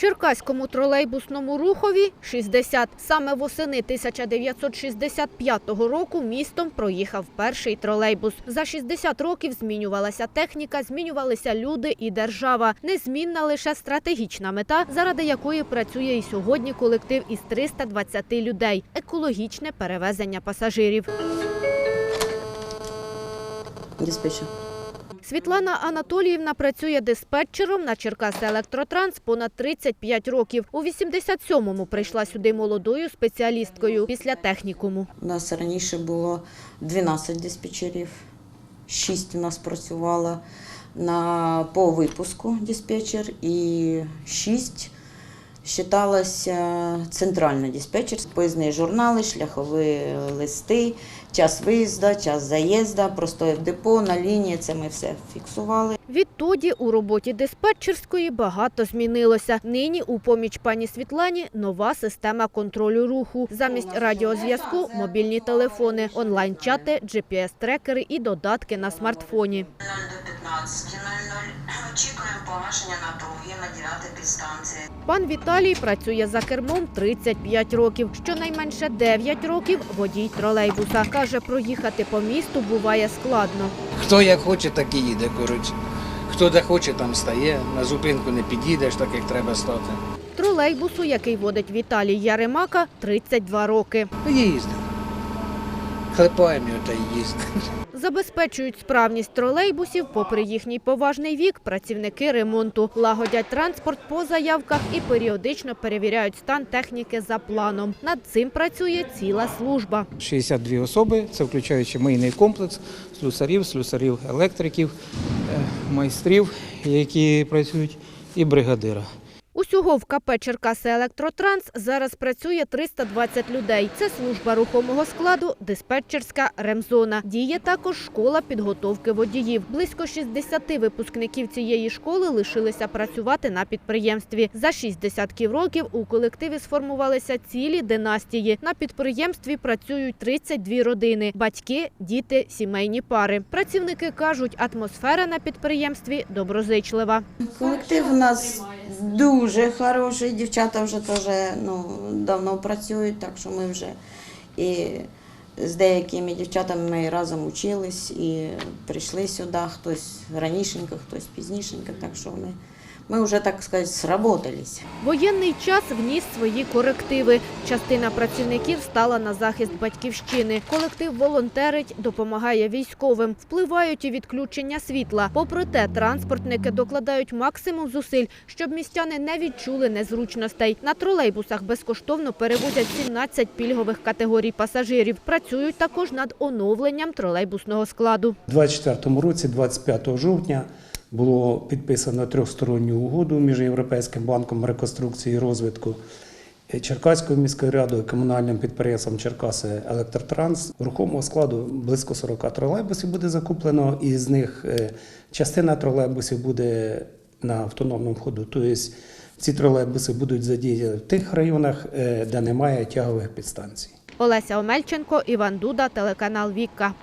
Черкаському тролейбусному рухові 60. Саме восени 1965 року містом проїхав перший тролейбус. За 60 років змінювалася техніка, змінювалися люди і держава. Незмінна лише стратегічна мета, заради якої працює і сьогодні колектив із 320 людей – екологічне перевезення пасажирів. Диспетчер. Світлана Анатоліївна працює диспетчером на Черкаси Електротранс понад 35 років. У 87-му прийшла сюди молодою спеціалісткою після технікуму. У нас раніше було 12 диспетчерів, 6 у нас працювало на, по випуску диспетчер і 6 вважалося центральний диспетчер. Поїзні журнали, шляхові листи, час виїзду, час заїзду, простої в депо, на лінії. Це ми все фіксували. Відтоді у роботі диспетчерської багато змінилося. Нині у поміч пані Світлані нова система контролю руху. Замість радіозв'язку – мобільні телефони, онлайн-чати, GPS-трекери і додатки на смартфоні. 0 до 15.00. Очікуємо погашення напруги на 9 підстанції. Пан Віталій працює за кермом 35 років. Щонайменше 9 років водій тролейбуса. Каже, проїхати по місту буває складно. Хто як хоче, так і їде, коротше. Хто де хоче, там стає. На зупинку не підійдеш, так як треба стати. Тролейбусу, який водить Віталій Яремака, 32 роки. Їздимо. Хлепаємо його та й їздимо. Забезпечують справність тролейбусів, попри їхній поважний вік, працівники ремонту. Лагодять транспорт по заявках і періодично перевіряють стан техніки за планом. Над цим працює ціла служба. 62 особи, це включаючи мийний комплекс, слюсарів, слюсарів електриків, е, майстрів, які працюють, і бригадира. Усього в КП Черкаси Електротранс зараз працює 320 людей. Це служба рухомого складу, диспетчерська ремзона. Діє також школа підготовки водіїв. Близько 60 випускників цієї школи лишилися працювати на підприємстві. За шість десятків років у колективі сформувалися цілі династії. На підприємстві працюють 32 родини: батьки, діти, сімейні пари. Працівники кажуть, атмосфера на підприємстві доброзичлива. Колектив у нас дуже хороший. Дівчата вже теж ну, давно працюють, так що ми вже і з деякими дівчатами ми разом учились і прийшли сюди. Хтось ранішенько, хтось пізнішенько, так що ми, ми вже, так сказати, сработались. Воєнний час вніс свої корективи. Частина працівників стала на захист батьківщини. Колектив волонтерить, допомагає військовим. Впливають і відключення світла. Попри те, транспортники докладають максимум зусиль, щоб містяни не відчули незручностей. На тролейбусах безкоштовно перевозять 17 пільгових категорій пасажирів. Працюють також над оновленням тролейбусного складу. У 2024 році, 25 жовтня, було підписано трьохсторонню угоду між Європейським банком реконструкції і розвитку Черкаською міською радою, комунальним підприємством Черкаси Електротранс. Рухомого складу близько 40 тролейбусів буде закуплено, і з них е, частина тролейбусів буде на автономному ходу. Тобто ці тролейбуси будуть задіяні в тих районах, е, де немає тягових підстанцій. Олеся Омельченко, Іван Дуда, телеканал Вікка.